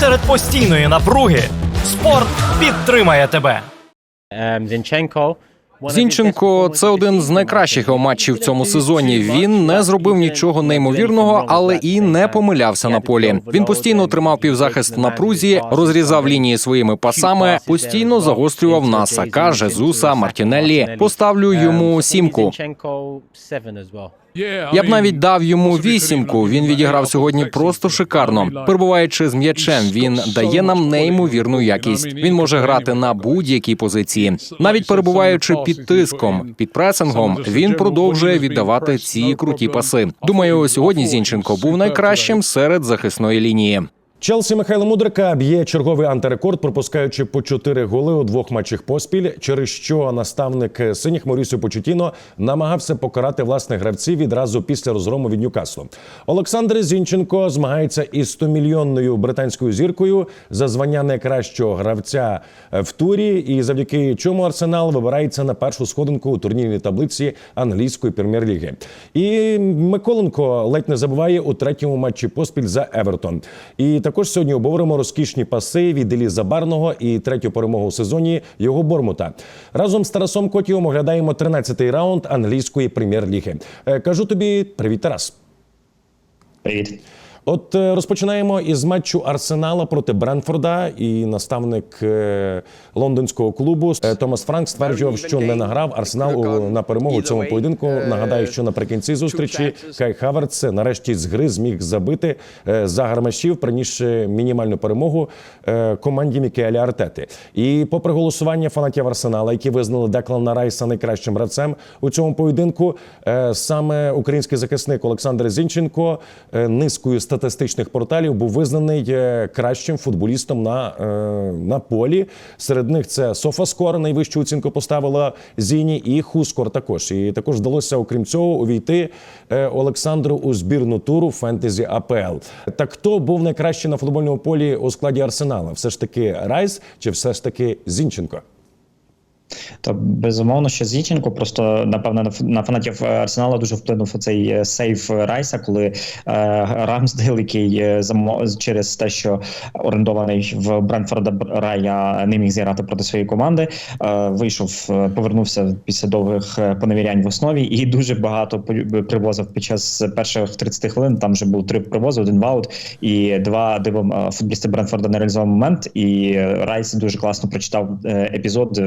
Серед постійної напруги спорт підтримає тебе. Ем, Зінченко. Зінченко це один з найкращих його матчів в цьому сезоні. Він не зробив нічого неймовірного, але і не помилявся на полі. Він постійно тримав півзахист в напрузі, розрізав лінії своїми пасами, постійно загострював на Сака, Жезуса, Мартінеллі. Поставлю йому сімку. Я б навіть дав йому вісімку. Він відіграв сьогодні просто шикарно. Перебуваючи з м'ячем, він дає нам неймовірну якість. Він може грати на будь-якій позиції, навіть перебуваючи під тиском, під пресингом. Він продовжує віддавати ці круті паси. Думаю, сьогодні Зінченко був найкращим серед захисної лінії. Челсі Михайла Мудрика б'є черговий антирекорд, пропускаючи по 4 голи у двох матчах поспіль, через що наставник синіх Морісіо Почутіно намагався покарати власних гравців відразу після розгрому від Ньюкаслу. Олександр Зінченко змагається із 100-мільйонною британською зіркою за звання найкращого гравця в турі, і завдяки чому Арсенал вибирається на першу сходинку у турнірній таблиці англійської прем'єр-ліги. І Миколенко ледь не забуває у третьому матчі поспіль за Евертон. І також сьогодні обговоримо розкішні паси від Елі Забарного і третю перемогу у сезоні його Бормута. Разом з Тарасом Котіом оглядаємо 13-й раунд англійської прем'єр-ліги. Е, Кажу тобі привіт, Тарас. Привіт. От е, розпочинаємо із матчу Арсенала проти Бренфорда. І наставник е, лондонського клубу е, Томас Франк стверджував, що не награв Арсенал на перемогу цьому поєдинку. Нагадаю, що наприкінці зустрічі Кай Хаверц нарешті з гри зміг забити за гармашів, принісши мінімальну перемогу команді Мікеля Артети. І попри голосування фанатів Арсенала, які визнали Деклана Райса найкращим гравцем у цьому поєдинку, саме український захисник Олександр Зінченко низкою статистичних порталів був визнаний е, кращим футболістом на, е, на полі. Серед них це Софаскор, найвищу оцінку поставила Зіні, і Хускор також. І також вдалося, окрім цього, увійти е, Олександру у збірну туру фентезі АПЛ. Так хто був найкращий на футбольному полі у складі Арсенала? Все ж таки Райс чи все ж таки Зінченко? Та безумовно, що Зінченко просто напевно на фанатів е, Арсенала дуже вплинув цей е, сейф Райса, коли е, Рамсдейл, який е, через те, що орендований в Бренфорда Рая не міг зіграти проти своєї команди, е, вийшов, е, повернувся після довгих е, поневірянь в основі і дуже багато привозив під час перших 30 хвилин. Там вже було три привози, один ваут і два дивом е, футболісти Бренфорда не реалізував момент. І е, Райс дуже класно прочитав е, епізод.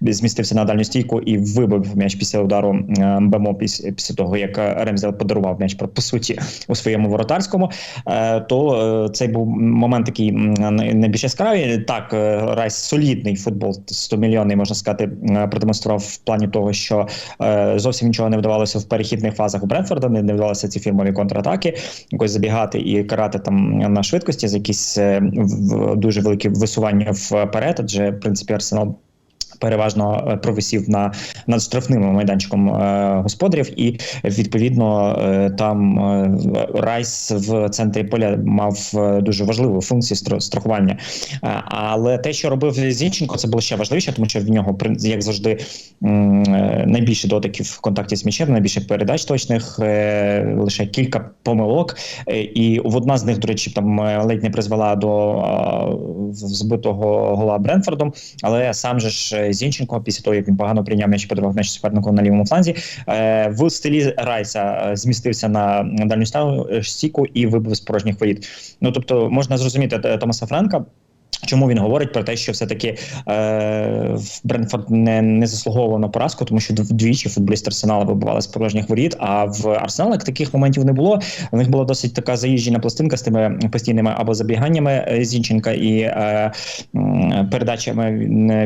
Змістився на дальню стійку і вибив м'яч після удару МБМО після, того, як е, Ремздел подарував м'яч по, суті у своєму воротарському. Е, То е, цей був момент такий найбільш яскравий. Так, Райс солідний футбол 100 мільйонний, можна сказати, продемонстрував в плані того, що зовсім нічого не вдавалося в перехідних фазах у Бренфорда, не, вдавалося ці фірмові контратаки, якось забігати і карати там на швидкості з якісь дуже великі висування вперед. Адже в принципі Арсенал переважно е, провисів на над штрафним майданчиком е, господарів, і відповідно е, там Райс в центрі поля мав дуже важливу функцію страхування. Але те, що робив Зінченко, це було ще важливіше, тому що в нього як завжди найбільше дотиків в контакті з м'ячем, найбільше передач точних, е, лише кілька помилок. Е, І одна з них, до речі, там е, ледь не призвела до збитого гола Бренфордом. Але сам же ж Зінченко, після того як він погано прийняв м'яч, подарував м'яч супернику на лівому фланзі, в стилі Райса змістився на дальню ста- е, стійку і вибив з порожніх воріт. Ну тобто можна зрозуміти Томаса Френка. Чому він говорить про те, що все-таки е, Бренфорд не, не заслуговував на поразку, тому що вдвічі футболісти Арсенала вибивали з порожніх воріт, а в Арсенала таких моментів не було. У них була досить така заїжджена пластинка з тими постійними або забіганнями е, Зінченка і е, передачами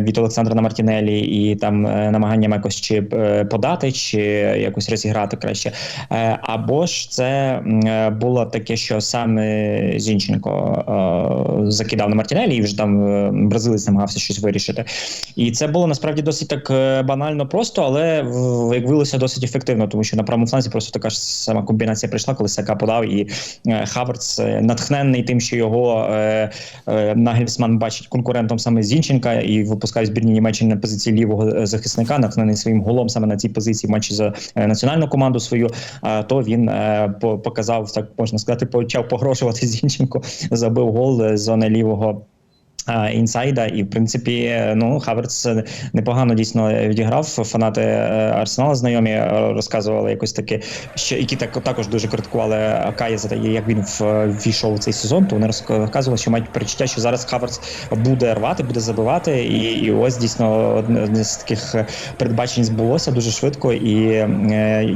від Олександра на Мартінелі, і там е, намаганнями якось чи е, подати, чи якось розіграти краще. Е, або ж це е, було таке, що саме Зінченко е, закидав на Мартінелі, вже там е, бразилець намагався щось вирішити. І це було насправді досить так е, банально просто, але як виявилося досить ефективно, тому що на правому фланзі просто така ж сама комбінація прийшла, коли Сака подав, і е, Хаверц е, тим, що його е, Нагельсман бачить конкурентом саме Зінченка і випускає збірні Німеччини на позиції лівого захисника, натхнений своїм голом саме на цій позиції в матчі за національну команду свою. То він показав, так можна сказати, почав погрошувати Зінченко, забив гол з зони лівого. А, Інсайда, і в принципі, е, ну Хаверц е, непогано дійсно відіграв. Фанати е, Арсенала знайомі е, розказували якось таке, що які так також дуже критикували Акая за те, як він ввійшов у цей сезон. То вони розказували, що мають перечуття, що зараз Хаверц буде рвати, буде забивати. І, і ось дійсно одне з таких е, передбачень збулося дуже швидко. І е,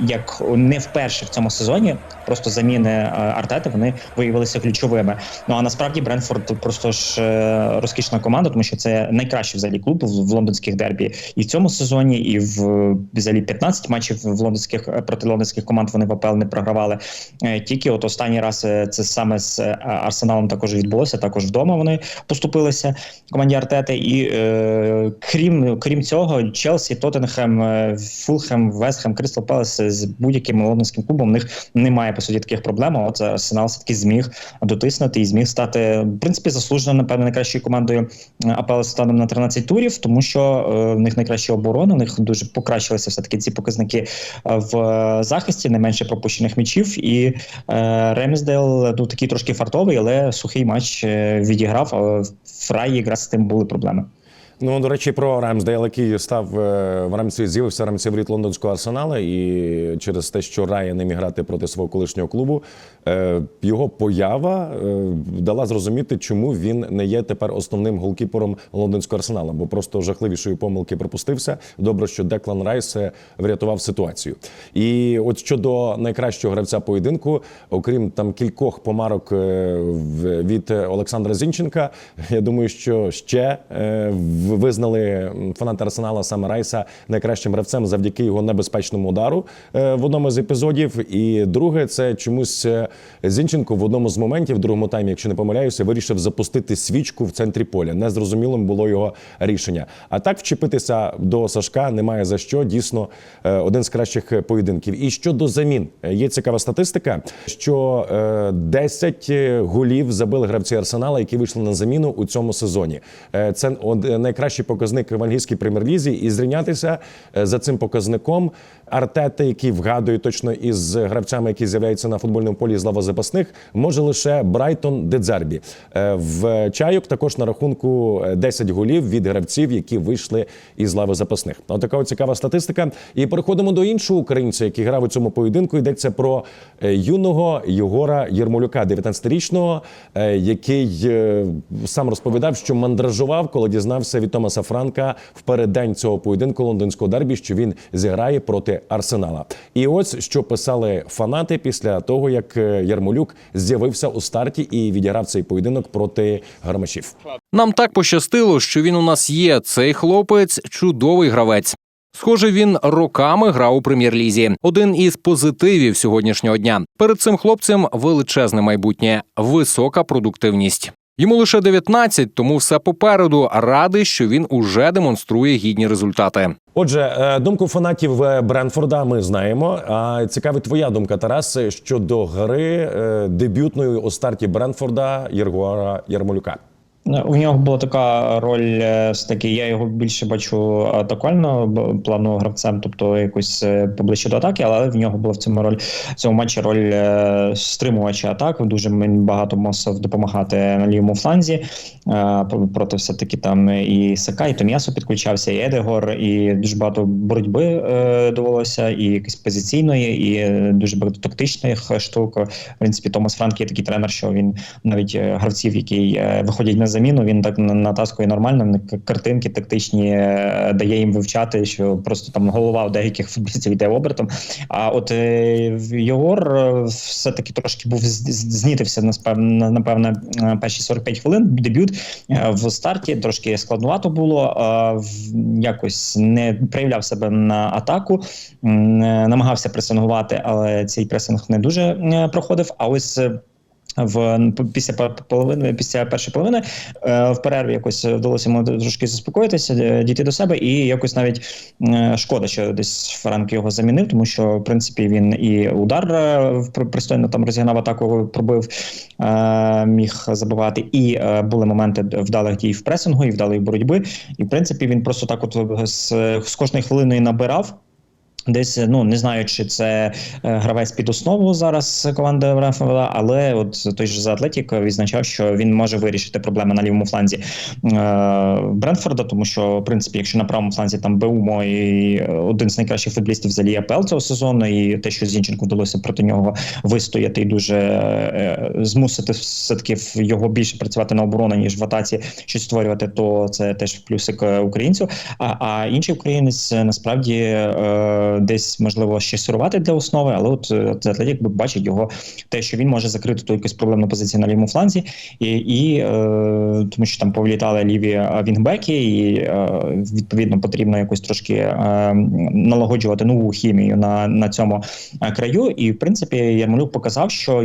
як не вперше в цьому сезоні, просто заміни е, Артети вони виявилися ключовими. Ну а насправді Бренфорд тут просто ж е, розкішна команда, тому що це найкращий взагалі клуб в, лондонських дербі і в цьому сезоні, і в взагалі 15 матчів в лондонських е, проти лондонських команд вони в АПЛ не програвали. Е, Тільки от останній раз це саме з Арсеналом також відбулося. Також вдома вони поступилися команді Артети. І е, крім крім цього, Челсі, Тоттенхем, Фулхем, Вестхем, Кристал Пелес з будь-яким лондонським клубом в них немає по суті таких проблем. От Арсенал все таки зміг дотиснути і зміг стати в принципі заслужено, напевно, найкращою командою е, АПЛ станом на 13 турів, тому що е, в них найкраща оборона, в них дуже покращилися все таки ці показники е, в захисті, не менше пропущених м'ячів. І е, Ремсдейл ну такий трошки фартовий, але сухий матч відіграв. А в Фраї якраз з тим були проблеми. Ну, до речі, про Рамсдейл, який став е, в рамці, з'явився в рамці воріт лондонського арсенала, і через те, що Рая не міг грати проти свого колишнього клубу, е, його поява е, дала зрозуміти, чому він не є тепер основним голкіпером лондонського арсенала, бо просто жахливішої помилки припустився. Добре, що Деклан Райс врятував ситуацію. І от щодо найкращого гравця поєдинку, окрім там кількох помарок від Олександра Зінченка, я думаю, що ще в- визнали фанати Арсенала саме Райса найкращим гравцем завдяки його небезпечному удару е, в одному з епізодів. І друге, це чомусь е, Зінченко в одному з моментів, в другому таймі, якщо не помиляюся, вирішив запустити свічку в центрі поля. Незрозумілим було його рішення. А так вчепитися до Сашка немає за що. Дійсно, е, один з кращих поєдинків. І щодо замін, є цікава статистика, що е, 10 голів забили гравці Арсенала, які вийшли на заміну у цьому сезоні. Це од- найкращий показник в англійській прем'єр-лізі. І зрівнятися е, за цим показником Артети, який вгадує точно із гравцями, які з'являються на футбольному полі з лава запасних, може лише Брайтон Дедзербі. Е, В чайок також на рахунку е, 10 голів від гравців, які вийшли із лави запасних. Отака от цікава статистика. І переходимо до іншого українця, який грав у цьому поєдинку. Йдеться про е, юного Єгора Єрмолюка, 19-річного, е, який е, сам розповідав, що мандражував, коли дізнався від Томаса Франка в переддень цього поєдинку лондонського дербі, що він зіграє проти Арсенала. І ось що писали фанати після того, як е, Ярмолюк з'явився у старті і відіграв цей поєдинок проти гармашів. Нам так пощастило, що він у нас є. Цей хлопець чудовий гравець. Схоже, він роками грав у прем'єр-лізі. Один із позитивів сьогоднішнього дня. Перед цим хлопцем величезне майбутнє, висока продуктивність. Йому лише 19, тому все попереду. Радий, що він уже демонструє гідні результати. Отже, е, думку фанатів е, Бренфорда ми знаємо. А цікавить твоя думка, Тарас, щодо гри е, дебютної у старті Бренфорда Єргора Ярмолюка. У нього була така роль, е, таки я його більше бачу атакувального б- плану гравцем, тобто якось е, поближче до атаки, але в нього була в цьому роль в цьому матчі роль е, стримувача атак. Дуже багато мусив допомагати на лівому фланзі. е, Проти все таки там і Сака, і Том'ясо підключався, і Едегор, і дуже багато боротьби е, довелося, і якось позиційної, і е, дуже багато тактичних штук. В принципі, Томас Франк є такий тренер, що він навіть е, гравців, які е, виходять на заміну, він так на- натаскує нормально. Картинки тактичні е, дає їм вивчати, що просто там голова у деяких футболістів йде обертом. А от е, Єгор е, все-таки трошки був з- з- знітився напевно, напевно, е, перші 45 хвилин. Дебют е, в старті трошки складновато було. е, Якось не проявляв себе на атаку, е, намагався пресингувати, але цей пресинг не дуже е, проходив. А ось е, в після половини, після першої половини е, в перерві якось вдалося йому трошки заспокоїтися, е, дійти до себе, і якось навіть шкода, що десь Франк його замінив, тому що в принципі він і удар е, пристойно там розігнав атаку, пробив, міг забивати, і були моменти вдалих дій в пресингу і вдалої боротьби. І в принципі він просто так, от з, з кожної хвилиною набирав. Десь ну не знаю, чи це е, гравець під основу зараз команди Бранфорда, але от той же за Атлетік відзначав, що він може вирішити проблеми на лівому фланзі е, Бренфорда, тому що в принципі, якщо на правому фланзі там Беумо і один з найкращих футболістів взагалі АПЛ цього сезону, і те, що Зінченку вдалося проти нього вистояти і дуже е, змусити все таки його більше працювати на оборону, ніж в атаці щось створювати, то це теж плюсик е, українцю. А, а інший українець е, насправді е, десь можливо ще сирувати для основи, але от е, от Атлетік би бачить його те, що він може закрити ту якусь проблемну позицію на лівому фланзі, і, і е, тому що там повлітали ліві е, вінгбеки, і е, відповідно потрібно якось трошки е, налагоджувати нову хімію на, на цьому е, краю. І в принципі Ярмолюк показав, що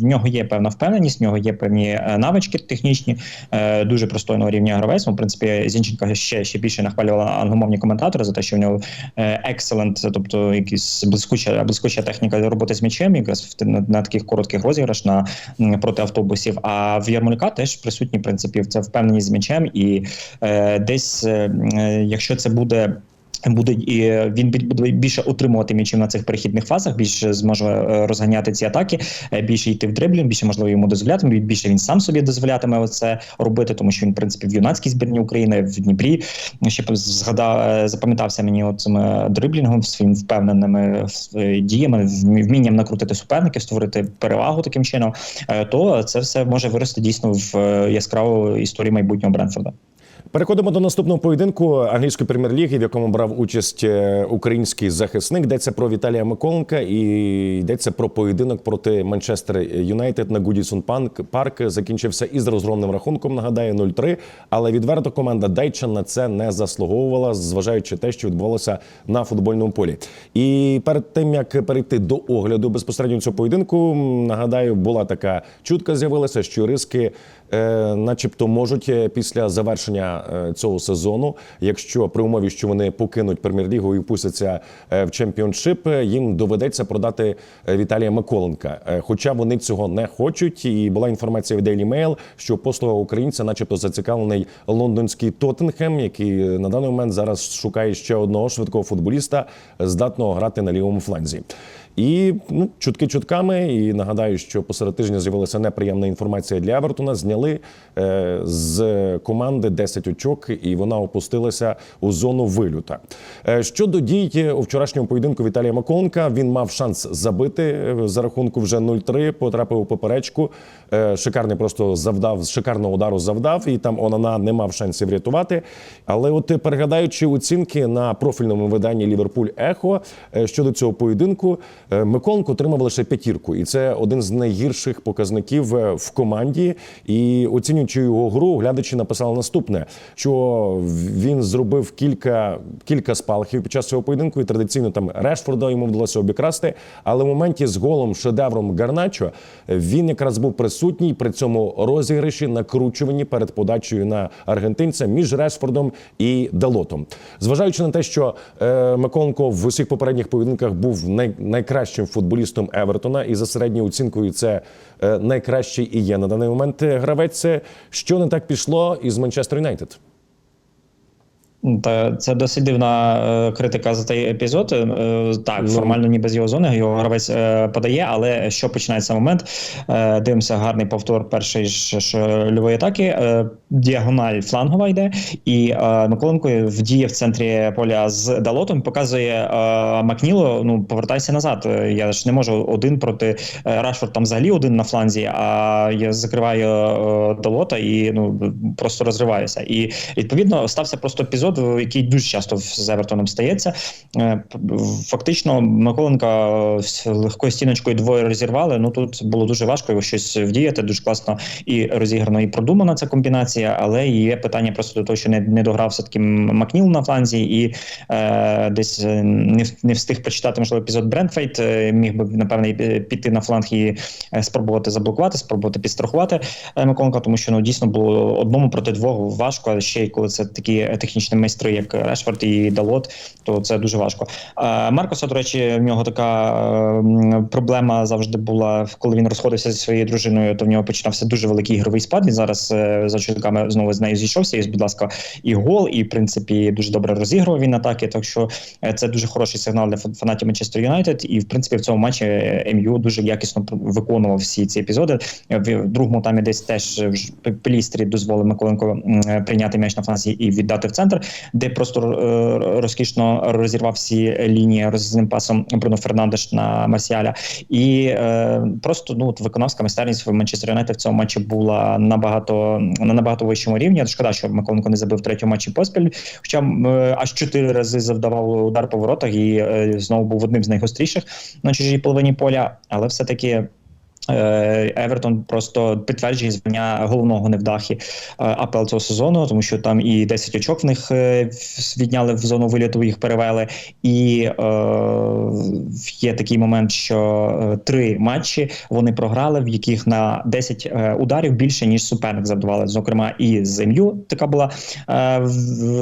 в нього є певна впевненість, в нього є певні навички технічні, е, дуже пристойного рівня гравець. Ну, В принципі, Зінченка ще ще більше нахвалювала англомовні коментатори за те, що в нього е, excellent, тобто якісь блискуча блискуча техніка роботи з м'ячем, якраз на, на таких коротких розіграш на проти автобусів. А в ярмолька теж присутні принципів. це впевненість з м'ячем, і е, десь, е, е, якщо це буде. Буде і він буде більше утримувати м'ячів на цих перехідних фазах, більше зможе е, розганяти ці атаки, е, більше йти в дриблінг, більше можливо йому дозволятиме. Більше він сам собі дозволятиме це робити, тому що він в принципі в юнацькій збірні України в Дніпрі ще згадав, е, запам'ятався мені от цим е, дриблінгом, своїм впевненими діями, вмі- вмінням накрутити суперників, створити перевагу таким чином. То це все може вирости дійсно в яскраву історію майбутнього Бренфорда. Переходимо до наступного поєдинку англійської прем'єр-ліги, в якому брав участь е, український захисник. Йдеться про Віталія Миколенка і йдеться про поєдинок проти Манчестер Юнайтед на Гудісон парк. Закінчився із розгромним рахунком. Нагадаю, 0-3. Але відверто команда Дайча на це не заслуговувала, зважаючи те, що відбувалося на футбольному полі. І перед тим як перейти до огляду безпосередньо цього поєдинку, нагадаю, була така чутка, з'явилася, що риски начебто можуть е, після завершення е, цього сезону, якщо при умові, що вони покинуть прем'єр-лігу і впустяться е, в чемпіоншип, е, їм доведеться продати е, Віталія Миколенка. Е, Хоча вони цього не хочуть. І була інформація від Daily Mail, що послуга українця, начебто, зацікавлений лондонський Тоттенхем, який е, на даний момент зараз шукає ще одного швидкого футболіста, е, здатного грати на лівому фланзі. І ну, чутки чутками. І нагадаю, що посеред тижня з'явилася неприємна інформація для Евертона. Зняли е, з команди 10 очок, і вона опустилася у зону вилюта. Е, щодо дій у вчорашньому поєдинку Віталія Маколенка, він мав шанс забити е, за рахунку вже 0-3, потрапив у поперечку. Е, шикарний просто завдав, шикарного удару завдав, і там Онана не мав шансів врятувати. Але от е, переглядаючи оцінки на профільному виданні Ліверпуль Ехо е, щодо цього поєдинку, е, Миколенко отримав лише п'ятірку, і це один з найгірших показників е, в команді. І оцінюючи його гру, глядачі написали наступне: що він зробив кілька, кілька спалахів під час цього поєдинку, і традиційно там Решфорда йому вдалося обікрасти. Але в моменті з голом шедевром Гарначо е, він якраз був присутній при цьому розіграші, накручуванні перед подачею на аргентинця між Решфордом і Далотом. Зважаючи на те, що е, Миколенко в усіх попередніх поєдинках був най, найкращим футболістом Евертона, і за середньою оцінкою це е, найкращий і є на даний момент е, гравець. Що не так пішло із Манчестер Юнайтед? Та це досить дивна е, критика за цей епізод. Е, так, Ну. формально ніби з його зони його гравець е, подає, але що починається момент? Е, дивимося гарний повтор першої ж льової атаки. Е, діагональ флангова йде, і е, Миколенко в дії в центрі поля з Далотом показує е, Макніло. Ну повертайся назад. Я ж не можу один проти е, Рашфорд там взагалі один на фланзі, а я закриваю е, Далота і ну просто розриваюся. І відповідно стався просто епізод, який дуже часто з Евертоном стається. Е, Фактично, Миколенка легкою стіночкою двоє розірвали. Ну тут було дуже важко його щось вдіяти. Дуже класно і розіграно, і продумана ця комбінація. Але є питання просто до того, що не, не дограв все таки Макніл на фланзі, і е, десь е, не, не встиг прочитати можливо епізод Брентфейт. Е, міг би напевне піти на фланг і спробувати заблокувати, спробувати підстрахувати Миколенка, тому що ну дійсно було одному проти двох важко. Ще й коли це такі технічні майстри, як Решфорд і Далот, то це дуже важко. Маркоса, до речі, в нього така е, проблема завжди була, коли він розходився зі своєю дружиною, то в нього починався дуже великий ігровий спад. Він зараз е, за очіками знову з нею зійшовся. І, будь ласка, і гол, і в принципі дуже добре розігрував він атаки. Так що е, це дуже хороший сигнал для фанатів Манчестер Юнайтед. І в принципі в цьому матчі е, МЮ дуже якісно виконував всі ці епізоди. В другому таймі десь теж е, вже П- дозволив Миколенко прийняти м'яч на фланзі і віддати в центр, де просто е, розкішно розірвав всі лінії розвізним пасом Бруно Фернандеш на Марсіаля. І е, просто ну от виконавська майстерність в Манчестер Юнайтед в цьому матчі була набагато на набагато вищому рівні. Шкода, що Миколенко не забив третьому матчі поспіль. Хоча е, аж чотири рази завдавав удар по воротах і е, знову був одним з найгостріших на чужій половині поля, але все таки. Евертон просто підтверджує звання головного невдахи е, АПЛ цього сезону, тому що там і 10 очок в них е, відняли в зону виліту, їх перевели. І е, є такий момент, що е, три матчі вони програли, в яких на 10 е, ударів більше ніж суперник завдавали. Зокрема, і з така була е,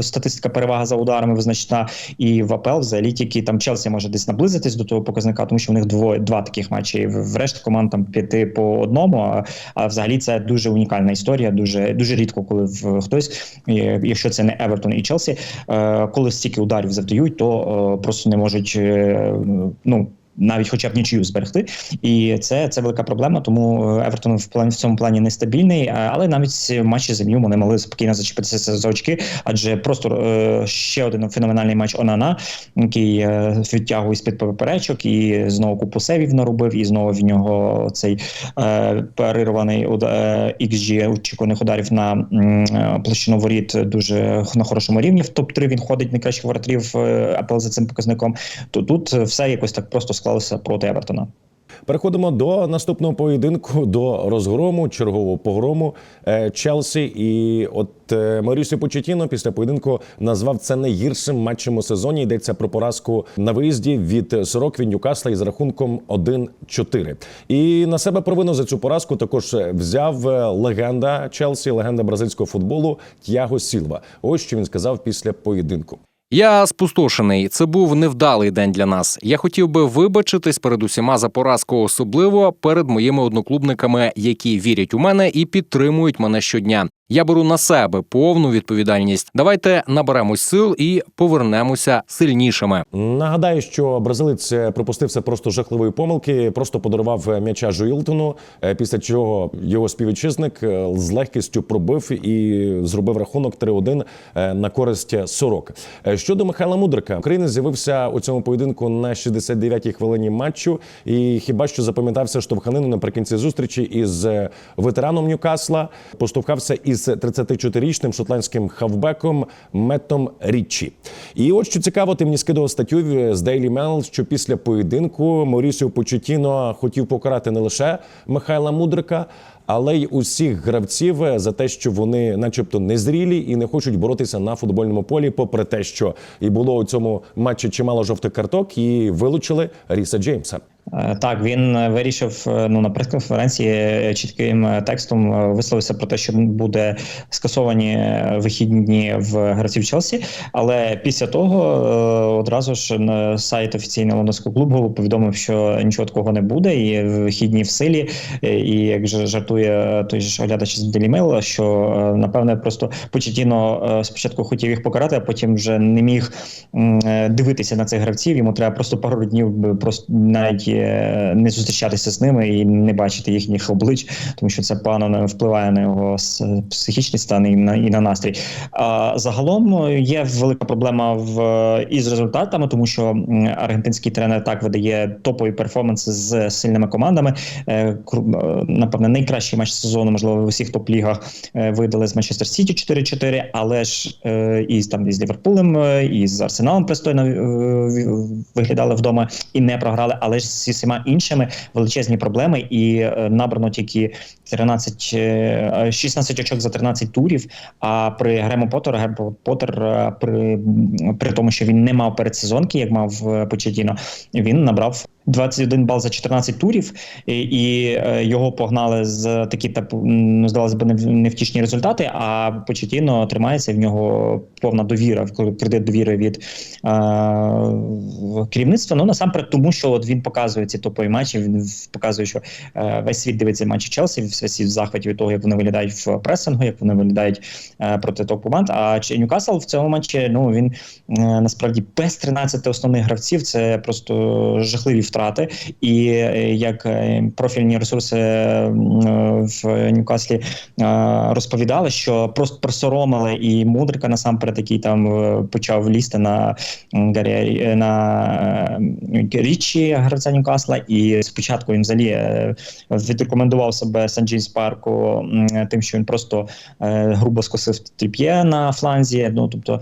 статистика перевага за ударами визначна, і в АПЛ взагалі тільки там Челсі може десь наблизитись до того показника, тому що в них двоє два таких матчі. Врешті команд там п'яти по одному. А, взагалі це дуже унікальна історія. Дуже дуже рідко, коли в хтось, якщо це не Евертон і Челсі, е, коли стільки ударів завдають, то е, просто не можуть е, ну. Навіть хоча б нічию зберегти, і це, це велика проблема. Тому Евертон в плані в цьому плані нестабільний. е, Але навіть в матчі з МЮ вони могли спокійно зачепитися за очки, адже просто е, ще один феноменальний матч Онана, який е, відтягує з під поперечок і знову купу сейвів наробив, і знову в нього цей е, перерваний е, XG очікуваних ударів на е, площину воріт дуже на хорошому рівні. В топ 3 він ходить найкращих воротарів АПЛ за цим показником. То тут все якось так просто склалося проти Евертона. Переходимо до наступного поєдинку, до розгрому, чергового погрому е, Челсі. І от е, Марісіо Почетіно після поєдинку назвав це найгіршим матчем у сезоні. Йдеться про поразку на виїзді від сорок від Ньюкасла із рахунком 1-4. І на себе провину за цю поразку також взяв е, легенда Челсі, легенда бразильського футболу Т'яго Сілва. Ось що він сказав після поєдинку. Я спустошений. Це був невдалий день для нас. Я хотів би вибачитись перед усіма за поразку, особливо перед моїми одноклубниками, які вірять у мене і підтримують мене щодня. Я беру на себе повну відповідальність. Давайте наберемось сил і повернемося сильнішими. Нагадаю, що бразилець е, пропустився просто жахливої помилки, просто подарував е, м'яча Жуїлтону, е, після чого його співвітчизник з легкістю пробив і зробив рахунок 3-1 е, на користь Сорок. Щодо Михайла Мудрика, українець з'явився у цьому поєдинку на 69-й хвилині матчу, і хіба що запам'ятався штовханину наприкінці зустрічі із ветераном Ньюкасла, поштовхався із 34-річним шотландським хавбеком Меттом Річчі. І от що цікаво, ти мені скидував статтю з Daily Mail, що після поєдинку Морісіо Почетіно хотів покарати не лише Михайла Мудрика, але й усіх гравців за те, що вони, начебто, незрілі і не хочуть боротися на футбольному полі, попри те, що і було у цьому матчі чимало жовтих карток, і вилучили Ріса Джеймса. Е, Так, він е, вирішив е, ну на прес-конференції чітким текстом висловився про те, що буде скасовані вихідні дні в гравців Челсі. Але після того одразу ж на сайт офіційного лондонського клубу повідомив, що нічого такого не буде, і вихідні в силі. І як же жартує той ж оглядач з Mail, що напевне просто Почетіно спочатку хотів їх покарати, а потім вже не міг дивитися на цих гравців. Йому треба просто пару днів просто навіть не зустрічатися з ними і не бачити їхніх облич, тому що це погано впливає на його психічний стан і на і на настрій. А загалом є велика проблема в із результатами, тому що аргентинський тренер так видає топові перформанси з сильними командами. Е, е, Напевне, найкращий матч сезону, можливо, в усіх топ-лігах е, видали з Манчестер Сіті 4-4, але ж і там і з Ліверпулем, і з Арсеналом пристойно виглядали вдома і не програли. Але ж з всіма іншими величезні проблеми, і е, набрано тільки 13, е, 16 очок за 13 турів. А при Грему Поттер, Грем Поттер е, при, при тому, що він не мав передсезонки, як мав е, Почетіно, він набрав 21 бал за 14 турів, і, і е, його погнали з такі типу, м, здавалося б, невтішні результати. А Почетіно тримається в нього повна довіра, кредит довіри від е, керівництва. Ну насамперед, тому що от він показує ці топові матчі. Він показує, що е, весь світ дивиться матчі Челсі, весь світ в захваті від того, як вони виглядають в пресингу, як вони виглядають е, проти топ команд. А Ньюкасл в цьому матчі ну він е, насправді без 13 основних гравців це просто жахливі втрати. І е, як е, профільні ресурси е, в Ньюкаслі розповідали, що просто присоромили і мудрика насамперед, який там почав лізти на на Річі гравця Ньюкасла, і спочатку він взагалі відрекомендував себе Сан Джеймс Парку тим, що він просто грубо скосив тріп'є на фланзі. Ну тобто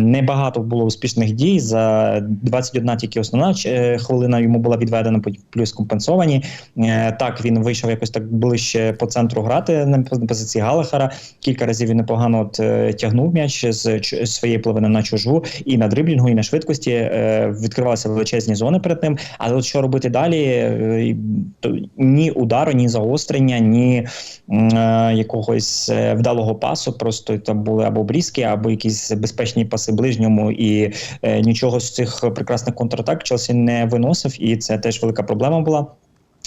небагато було успішних дій. За 21 тільки основна хвилина йому була відведена, плюс компенсовані. Е, так він вийшов якось так ближче по центру грати на позиції Галахара. Кілька разів він непогано от, е, тягнув м'яч з ч- своєї половини на чужу і на дриблінгу, і на швидкості е, відкривалися величезні зони перед ним. Але от що робити далі? Ні удару, ні загострення, ні якогось вдалого пасу. Просто там були або обрізки, або якісь безпечні паси ближньому, і нічого з цих прекрасних контратак Челсі не виносив, і це теж велика проблема була.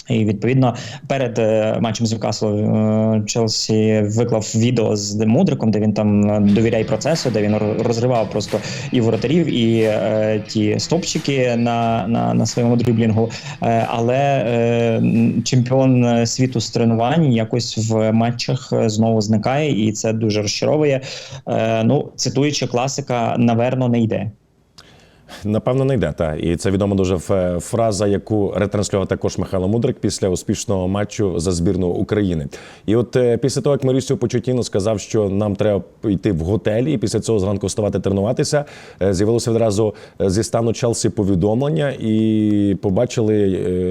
І відповідно перед е, матчем з Ньюкаслом е, Челсі виклав відео з Мудриком, де він там е, довіряє процесу, де він розривав просто і воротарів, і е, ті стопчики на, на, на своєму дріблінгу. Е, але е, чемпіон світу з тренувань якось в матчах знову зникає, і це дуже розчаровує. Е, ну, цитуючи класика, наверно, не йде. Напевно, не йде. Та і це відома дуже фраза, яку ретранслював також Михайло Мудрик після успішного матчу за збірну України. І от е, після того, як Марісіо Почутіно сказав, що нам треба йти в готелі, і після цього зранку вставати тренуватися, е, з'явилося відразу е, зі стану Челсі повідомлення, і побачили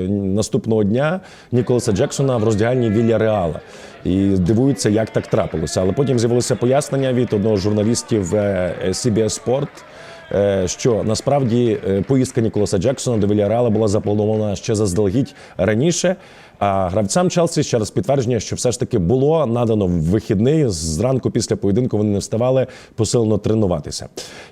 наступного дня Ніколаса Джексона в роздягальні Вілля Реала. І дивуються, як так трапилося. Але потім з'явилося пояснення від одного з журналістів CBS Sport, що насправді е, поїздка Ніколаса Джексона до Вільяреала була запланована ще заздалегідь раніше. А гравцям Челсі ще раз підтвердження, що все ж таки було надано в вихідний зранку після поєдинку. Вони не вставали посилено тренуватися.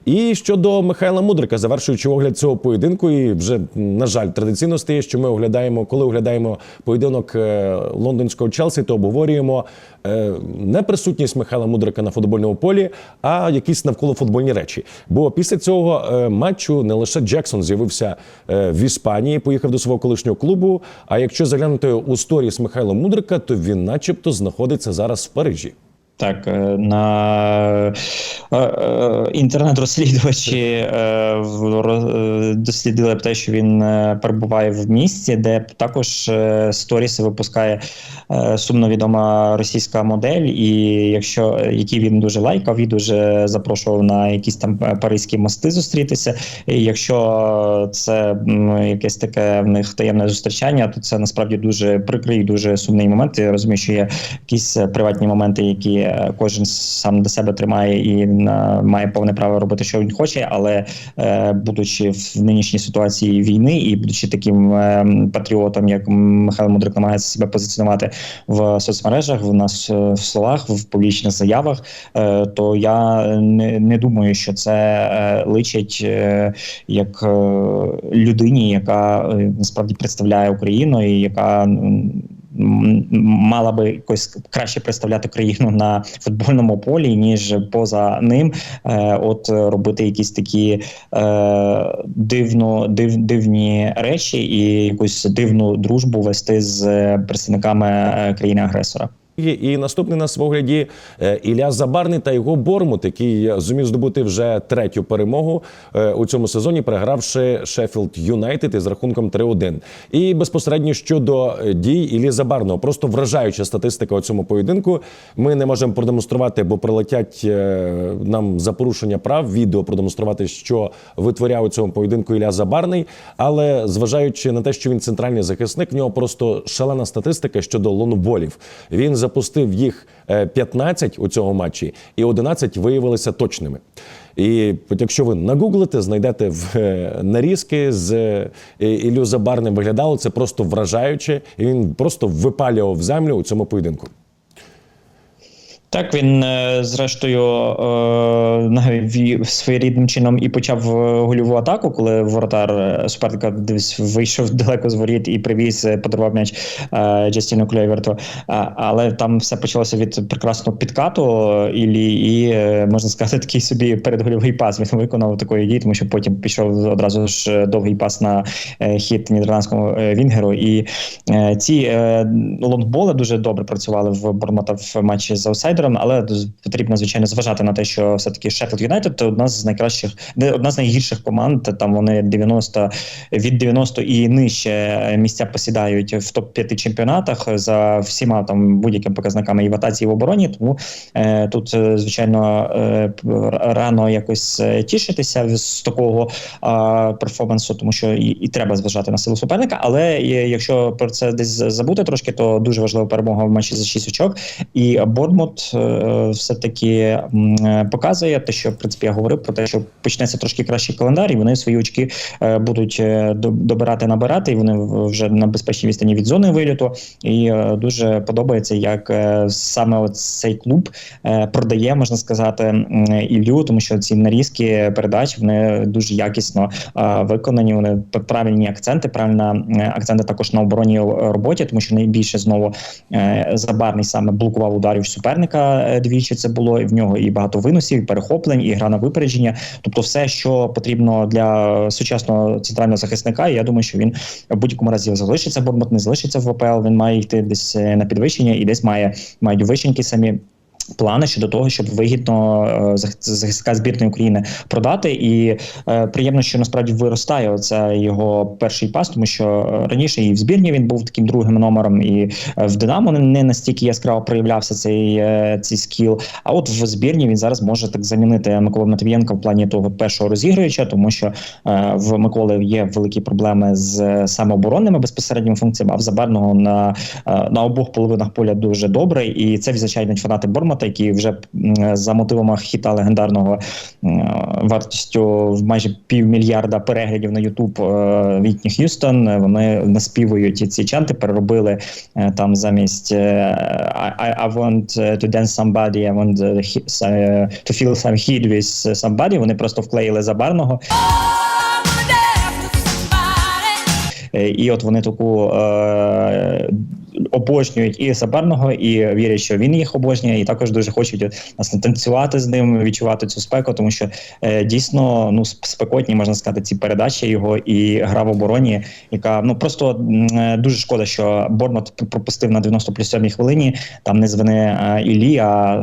І щодо Михайла Мудрика, завершуючи огляд цього поєдинку, і вже на жаль, традиційно стає, що ми оглядаємо, коли оглядаємо поєдинок е, лондонського Челсі, то обговорюємо е, не присутність Михайла Мудрика на футбольному полі, а якісь навколо футбольні речі. Бо після цього е, матчу не лише Джексон з'явився в Іспанії, поїхав до свого колишнього клубу. А якщо заглянути у сторіс Михайла Мудрика, то він, начебто, знаходиться зараз в Парижі. Так, е, на е, е, інтернет-розслідувачі дослідили те, що він перебуває в місті, де також сторіси випускає е, сумно відома російська модель, і якщо які він дуже лайкав і дуже запрошував на якісь там паризькі мости зустрітися. І якщо це якесь таке в них таємне зустрічання, то це насправді дуже прикрий, дуже сумний момент. Я розумію, що є якісь приватні моменти, які е, кожен сам до себе тримає і е, має повне право робити, що він хоче, але е, будучи в нинішній ситуації війни і будучи таким патріотом, як Михайло Мудрик намагається себе позиціонувати в соцмережах, в нас в словах, в публічних заявах, то я не, не думаю, що це личить як людині, яка насправді представляє Україну і яка мала би якось краще представляти країну на футбольному полі, ніж поза ним. Е, От робити якісь такі е, дивно, див, дивні речі і якусь дивну дружбу вести з е, представниками е, країни-агресора. І наступний на свогляді е, Ілля Забарний та його Бормут, який зумів здобути вже третю перемогу е, у цьому сезоні, перегравши Шеффілд Юнайтед із рахунком 3-1. І безпосередньо щодо е, дій Іллі Забарного, просто вражаюча статистика у цьому поєдинку. Ми не можемо продемонструвати, бо прилетять е, нам за порушення прав відео продемонструвати, що витворяв у цьому поєдинку Ілля Забарний. Але зважаючи на те, що він центральний захисник, в нього просто шалена статистика щодо лонболів. Він запустив їх е, 15 у цьому матчі, і 11 виявилися точними. І якщо ви нагуглите, знайдете в е, нарізки з ілюза. Іллю Забарним виглядало це просто вражаюче, і він просто випалював землю у цьому поєдинку. Так, він е, зрештою е, навів своєрідним чином і почав е, гольову атаку, коли воротар суперника десь вийшов далеко з воріт і привіз, подарував м'яч Джастіну Клейверту. Але там все почалося від прекрасного підкату і е, можна сказати, такий собі передгольовий пас. Він виконав такої дії, тому що потім пішов одразу ж довгий пас на хід нідерландському Вінгеру. І ці лонгболи дуже добре працювали в Бормота в матчі з аутсайдером, але потрібно звичайно зважати на те, що все таки Шеффілд Юнайтед одна з найкращих, одна з найгірших команд. Там вони 90, від 90 і нижче місця посідають в топ 5 чемпіонатах за всіма там будь-якими показниками і в атаці, і в обороні. Тому е, тут, е, звичайно, е, рано якось е, тішитися з такого а, перформансу, тому що і, і треба зважати на силу суперника. Але е, якщо про це десь забути трошки, то дуже важлива перемога в матчі за 6 очок. І Бордмут е, все-таки е, показує те, що в принципі я говорив про те, що почнеться трошки кращий календар, і вони свої очки е, будуть добирати, набирати. І вони вже на безпечній відстані від зони виліту. І дуже подобається, як саме цей клуб продає, можна сказати, Іллю, тому що ці нарізки передач вони дуже якісно виконані. Вони правильні акценти, правильно е, акценти також на оборонній роботі, тому що найбільше знову забарний саме блокував ударів суперника е, двічі. Це було і в нього і багато виносів, і перехоплень, і гра на випередження. Тобто, все, що потрібно для сучасного центрального захисника. І я думаю, що він в будь-якому разі залишиться. бо не залишиться в ВПЛ. Він має йти десь е, на підвищення і десь має мають вищенькі самі. Плани щодо того, щоб вигідно е, захисника збірної України продати, і е, приємно, що насправді виростає оце його перший пас, тому що е, раніше і в збірні він був таким другим номером, і е, в Динамо не- настільки яскраво проявлявся цей, цей скіл. А от в збірні він зараз може так замінити Миколу Матвієнка в плані того першого розігруюча, тому що е, в Миколи є великі проблеми з самооборонними безпосередніми функціями, а в Забарного на, на обох половинах поля дуже добре. І це звичайно фанати Бормота, які вже за мотивами хіта легендарного вартістю в майже півмільярда переглядів на Ютуб Вітні Х'юстон. е, Вони наспівують ці чанти, переробили е, там замість е, I, I, want to dance somebody, I want е, to feel some heat with somebody. Вони просто вклеїли забарного. Е, І от вони таку е, обожнюють і Сабарного, і вірять, що він їх обожнює, і також дуже хочуть власне танцювати з ним, відчувати цю спеку, тому що е, дійсно ну спекотні можна сказати ці передачі його і гра в обороні, яка ну просто е, дуже шкода, що Борнмот п- пропустив на 90 плюс 7 хвилині. Там не з вини е, Іллі, а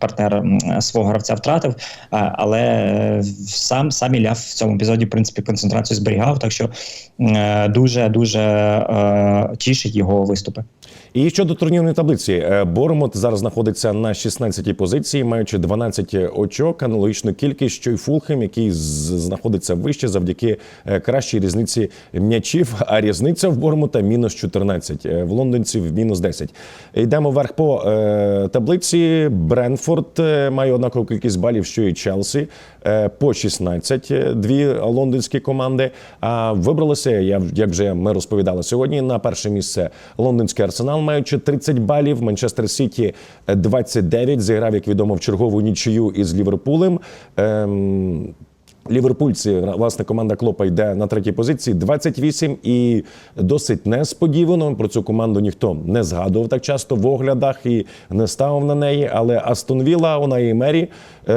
партнер м, свого гравця втратив. А, але е, сам сам Ілля в цьому епізоді в принципі концентрацію зберігав, так що е, дуже дуже е, тішить його виступи. І щодо турнірної таблиці, е, Боремот зараз знаходиться на 16-й позиції, маючи 12 очок, аналогічну кількість, що й Фулхем, який знаходиться вище завдяки е, кращій різниці м'ячів. А різниця в Боремота мінус 14, е, в лондонців мінус 10. Йдемо вверх по таблиці. Бренфорд має однакову кількість балів, що і Челсі. По 16 е, дві лондонські команди. А вибралися, як вже ми розповідали сьогодні. На перше місце лондонський арсенал, маючи 30 балів. Манчестер Сіті е, 29, Зіграв, як відомо, в чергову нічию із Ліверпулем. Ем, Ліверпульці, власне, команда Клопа йде на третій позиції 28 і досить несподівано. Про цю команду ніхто не згадував так часто в оглядах і не ставив на неї. Але Астон Вілла, вона і Мері е,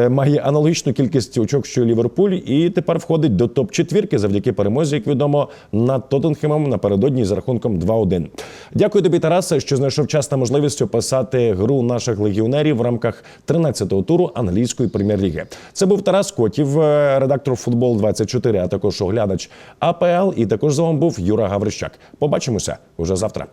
має аналогічну кількість очок, що Ліверпуль, і тепер входить до топ четвірки завдяки перемозі, як відомо, над Тоттенхемом напередодні з рахунком 2-1. Дякую тобі, Тарасе, що знайшов час та можливість описати гру наших легіонерів в рамках 13-го туру англійської прем'єр-ліги. Це був Тарас Котів, е, редактор футбол 24 а також оглядач АПЛ. І також з вами був Юра Гаврищак. Побачимося уже завтра.